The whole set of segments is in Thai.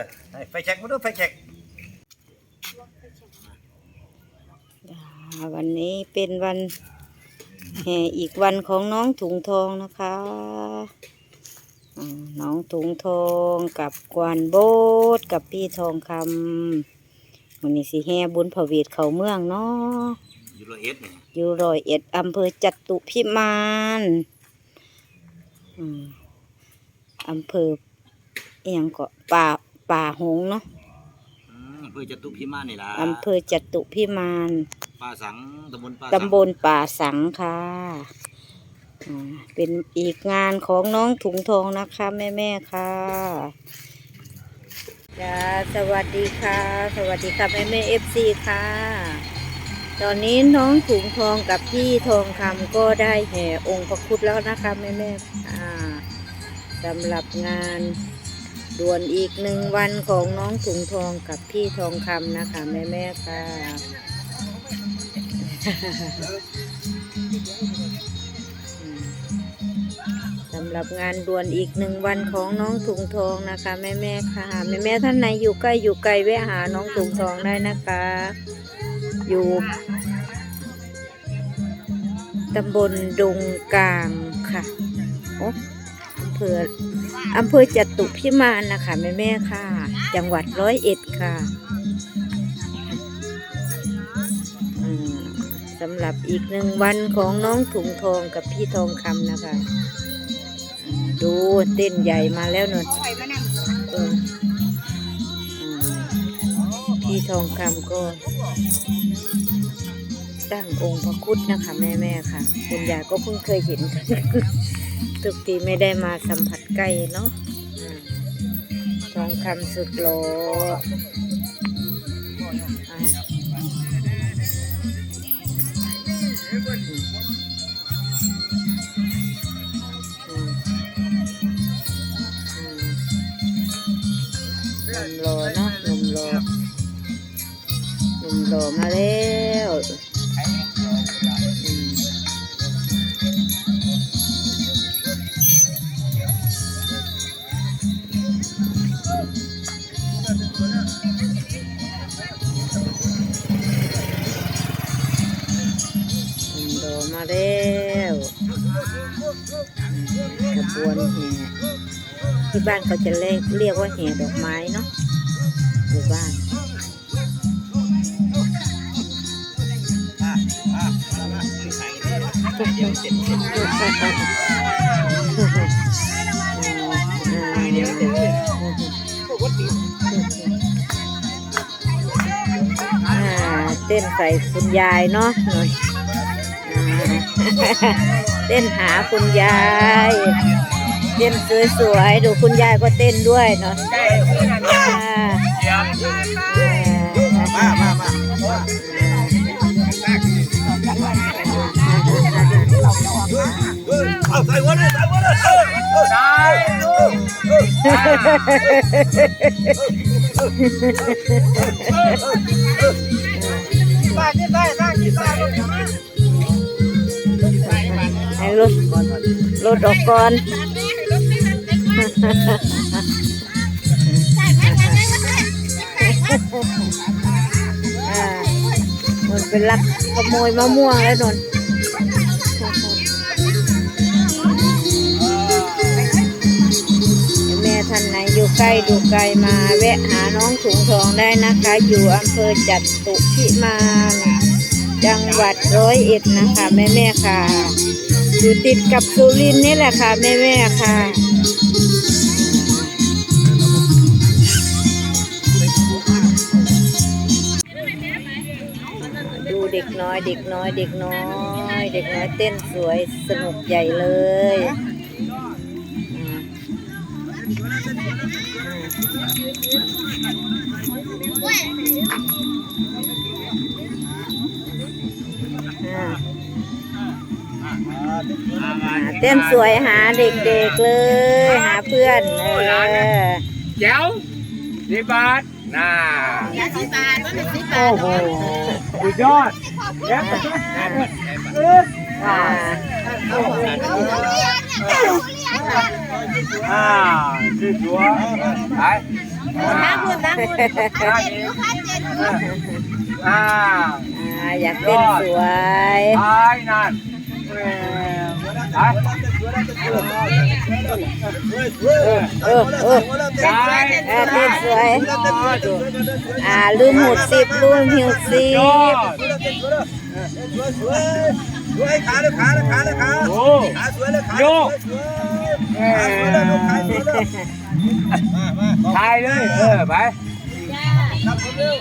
อให้ไฟแช็กมาดูไฟแช็กอ่าวันนี้เป็นวันแห่อีกวันของน้องถุงทองนะคะอ่าน้องถุงทองกับกวานโบดกับพี่ทองคำวันนี้สิแห่บุญพระเวทเขาเมืองเนาะยูโรเอสเนี่ยอยู่ร้อยเอ็ดอำเภอจตุพิมานอืมอำเภอเอียงก็ป่า ป่าหงส์เนาะอืมอำเภอจตุพิมานนี่ล่ะอำเภอจตุพิมานป่าสังตำบลป่าสังตำบลป่าสังค่ะอ่าเป็นอีกงานของน้องถุงทองนะคะแม่แม่ๆค่ะจ้าสวัสดีค่ะ สวัสดีค่ะแม่แม่เอฟซีค่ะ ตอนนี้น้องถุงทองกับพี่ทองคำก็ได้แห่องค์พระคุดแล้วนะคะแม่แม่ๆอ่าสำหรับงาน ด่วนอีกหนึ่งวันของน้องถุงทองกับพี่ทองคำนะคะแม่แม่ค่ะสำหรับงานด่วนอีกหนึ่งวันของน้องถุงทองนะคะแม่แม่ค่ะแม่แม่ท่านไหนอยู่ใกล้อยู่ไกลแวะหาน้องถุงทองได้นะคะ อยู่ตำบลดงกลางค่ะโอ้ ภออำเภอจตุพิมานนะคะแม่แม่ค่ะ จังหวัดร้อยเอ็ดค่ะสำหรับอีกหนึ่งวันของน้องถุงทองกับพี่ทองคำนะคะ ดูเต้นใหญ่มาแล้วนนเอออ่าพี่ทองคำก็ตั้งองค์พระคุดนะคะ แม่แม่ค่ะ คุณยายก็เพิ่งเคยเห็น ทุกทีไม่ได้มาสัมผัสใกล้เนาะอ่าทองคำสุดโล บวนแห่ที่บ้านเขาจะเรียกเรียกว่าแห่ดอกไม้เนาะหมู่บ้านอ่าเต้นใส่คุณยายเนาะหน่อยเต้นหาคุณยาย เต้นสวยๆ ดูคุณยายก็เต้นด้วยเนาะอ่ามามามาเอาใส่หัวเลยใส่หัวเลยเออเออได้บ้านนี่ได้ได้กินได้ให้รถรถออกก่อน อ่ามันเป็นลักขโมยมะม่วงแล้วนนแม่ท่านไหนอยู่ใกล้ดูไกลมาแวะหาน้องถุงทองได้นะคะ อยู่อำเภอจัตุพิมานจังหวัดร้อยเอ็ดนะคะ แม่แม่ค่ะ อยู่ติดกับสุรินนี่แหละค่ะ แม่แม่ค่ะ น้อย เด็กน้อย เด็กน้อย เด็กน้อยเต้นสวยสนุกใหญ่เลยเต้นสวยหาเด็กๆเลย หาเพื่อนเออแจ๋วสิบบาท น่าโอ้โหสุดยอดแจ๋วเอออ่าอ่าชื่อชัวไปนั่งคุณนั่งคุณอ่าอ่าอยากเต้นสวยไปนั่นไปเออเออไปอ่าเต้นสวยอ่าลืมหูดสิบลืมหิวสิยอบดสวยขาเลยขาเลยขาเลยขาโอ้ขาสวยเลยขาโยกสวยเลยขาสวยเลยถ่ายเลยเออไป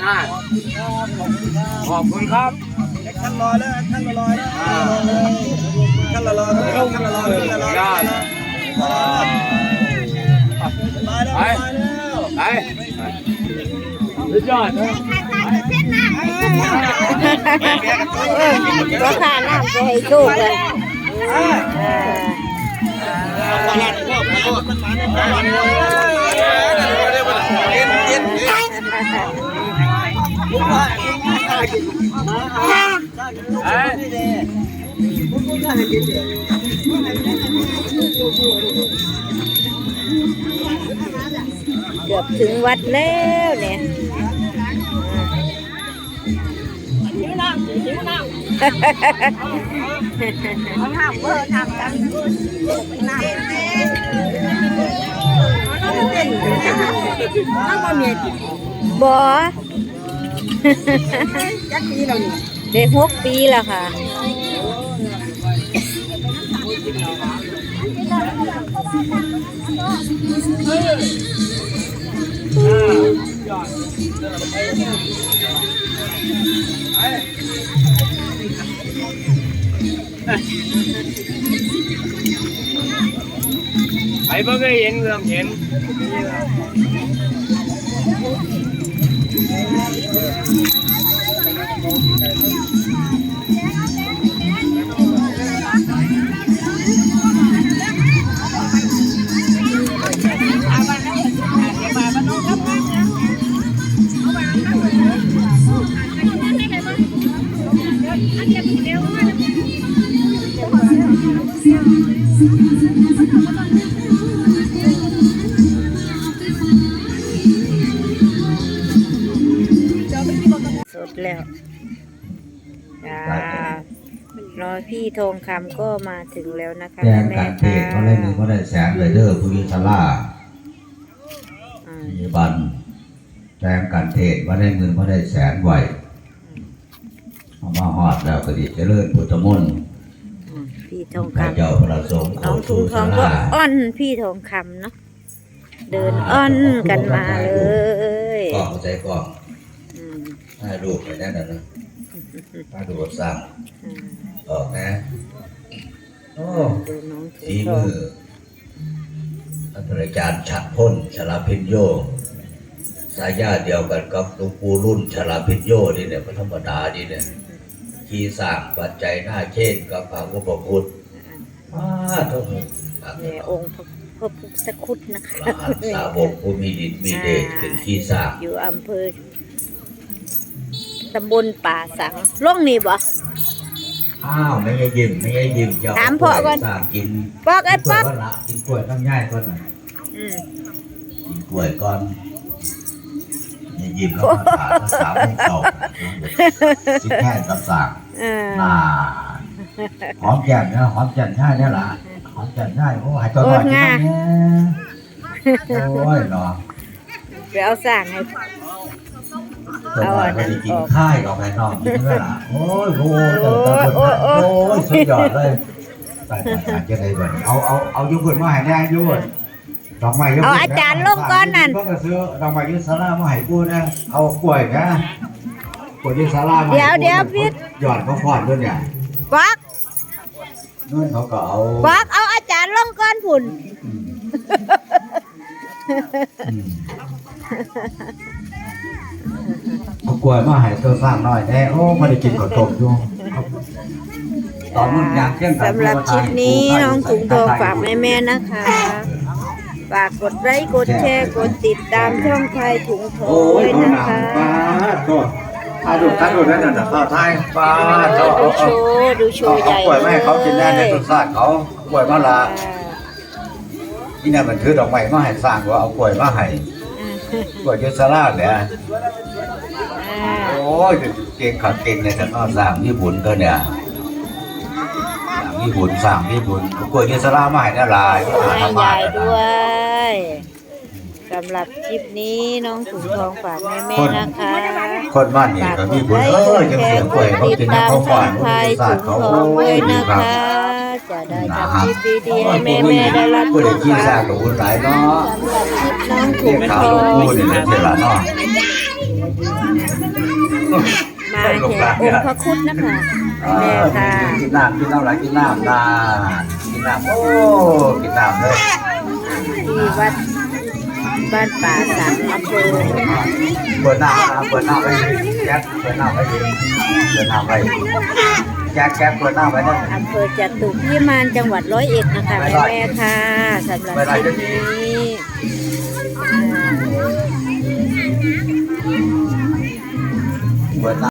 อ่าขอบคุณครับ ท่านรอแล้วท่านรอแล้วท่านรอแล้วท่านรอแล้วท่านรอแล้วยอดมาแล้วมาแล้วไปสุดยอดเออก็ขาน้ำไปให้โชคเลยอ่าเอ้ย เกือบถึงวัดแล้วเนี่ยทำเบอร์ทำกันนั่งนั่งบ่มีบอจักปีเรานี่ ได้หกปีแล้วค่ะไปเบิ่งให้เห็นเรื่องเห็น จ้ารอพี่ทองคำก็มาถึงแล้วนะคะแจ้งแม่การเทค่ะศเขาเล่นหนึ่งเขาได้แสนเลยเด้อผู้ยิสลาอ่ามีบันแจ้งการเทศว่าได้เงินว่าได้แสนไหวเอามาหอดแล้วก็ดีเจริญพุทธมนต์อืมพี่ทองข้าคำ เจ้าประสงค์น้องทุงทองก็อ้อนพี่ทองคำเนาะเดินอ้อนกันมาเลยกล้องใจกล้องอืมถ่ายรูปไปนั่นน่ะนะ ถ่ายรูปสั่งอ่าออกนะ โอ้ดูน้องทุงฝีทองมืออาจารย์ฉัดพ่นชลาพิญโยสายญาติเดียวกันกับหลวงปู่รุ่นชลาพิญโยนี่เนี่ยพระธรรมดานี่เนี่ยขี่สร้างปัจจัยหน้าเช่นกับพระอุปคุตมาเท่านี้ในองค์พระพระพุทธคุดนะคะพระหันสาวกผู้มีดินมีเดชเป็นขี่สร้างอยู่อำเภอ ตำบลป่าสังล่องนี่บ่ อ้าวไม่ให้ยิ้มไม่ให้ยิ้มเจ้าถามพ่อก่อน สร้างกินปอกไอ้กินกปล้อวยกก่อนละกินกล้วยต้องย่ายก่อนหน่อยอืมกินกล้วยก่อนอย่ายิ้มแล้วมาถามภาษาไม่ตกสิแค่กับสร้างอ่าน่าหอมแก้มนะหอมแก้มใช่เนี่ยล่ะหอมแก้มใช่โอ้หายตัวหน่อยที่นั่นเนี่ยโอ้ยเนาะเดี๋ยวเอาสั่งให้ ตัวหน่อยไม่ได้กินข้ายกับแม่น้องกินด้วยล่ะโอ้ยโอ้ยโอ้ยโอ้ยสุดยอดเลยแต่แต่จะได้แบบเอาเอาเอายุบุนมาให้แน่ยุบุนดอกไม้ยุบุนก็ซื้อดอกไม้ยุสารามาให้กูนะเอากล้วยนะกล้วยยุสารามาหยอดเขาฟอดด้วยเนี่ยปอกนู่นเขาก็เอาปอกเอาอาจารย์ลงก่อนผุน อืมเอากล้วยมาให้ตัวสร้างน้อยแน่โอ้ไม่ได้กินข้าวต้มอยู่ตอนนู้นอยากเที่ยงกันสำหรับคลิปนี้น้องถุงทองฝากแม่แม่ๆนะคะ ฝากกดไลค์กดแชร์กดติดตามช่องไทยถุงทองโอ้ด้วยยเขานะหนังคะปลาตัวถ่ายรูปถ่ายรูปนั่นน่ะเอาถ่ายปลาเอเอาอเอาดูโชเอาว์ดูโชเอาว์ใหเอาญ่กล้วยมาให้เขากินแน่ในต้นซาดเขากล้วยมาละอ่าที่นั่นมันถือดอกไม้มาให้สร้างว่าเอากล้วยมาให้ กล้วยยุสลาเนี่ยอ่าโอ้ยเก่งขัดเก่งในแต่นอกสร้างญี่ปุ่นตัวเนี่ยสร้างญี่ปุ่นสร้างญี่ปุ่นเอากล้วยยุสลามาให้ได้หลายให้ทำมายายแล้วด้วนะยสำหรับคลิปนี้น้องถุงทองฝากแม่ๆนะคะคนบ้านนี่ก็มีบุญเออยังเสียงกล้วยเขาติดกินตามเขาช่ก่ออนงไทยศาถุสตงร์เขาทองโอ้ด้วยยดีนะครับคะ จะได้ทำคลิปดีๆให้แม่ๆได้รับผู้ชใดมขี้กัซานกับบุญหลายเนาะสำหรับคลิปน้องถุเรียงกทข่าวอหลวงงปู่นี่เป็นเท่าเนาะมาแห่องค์พระคุณนะคะแม่ค่ะกินน้ำกินน้ำอะไรกินน้ำนากินน้ำโอ้กินน้ำเลยที่วัดบ้านป่าสังอำเภอเปิดน้ำนะเปิดน้ำไว้แก๊สเปิดน้ำไว้เปิดน้ำไว้ แก๊สแก๊สเปิดน้ำไว้นั่นอำเภอจตุพิมานจังหวัดร้อยเอ็ดนะคะแม่ๆค่ะสำหรับคลิปนี้อ่า เปิดน้ำ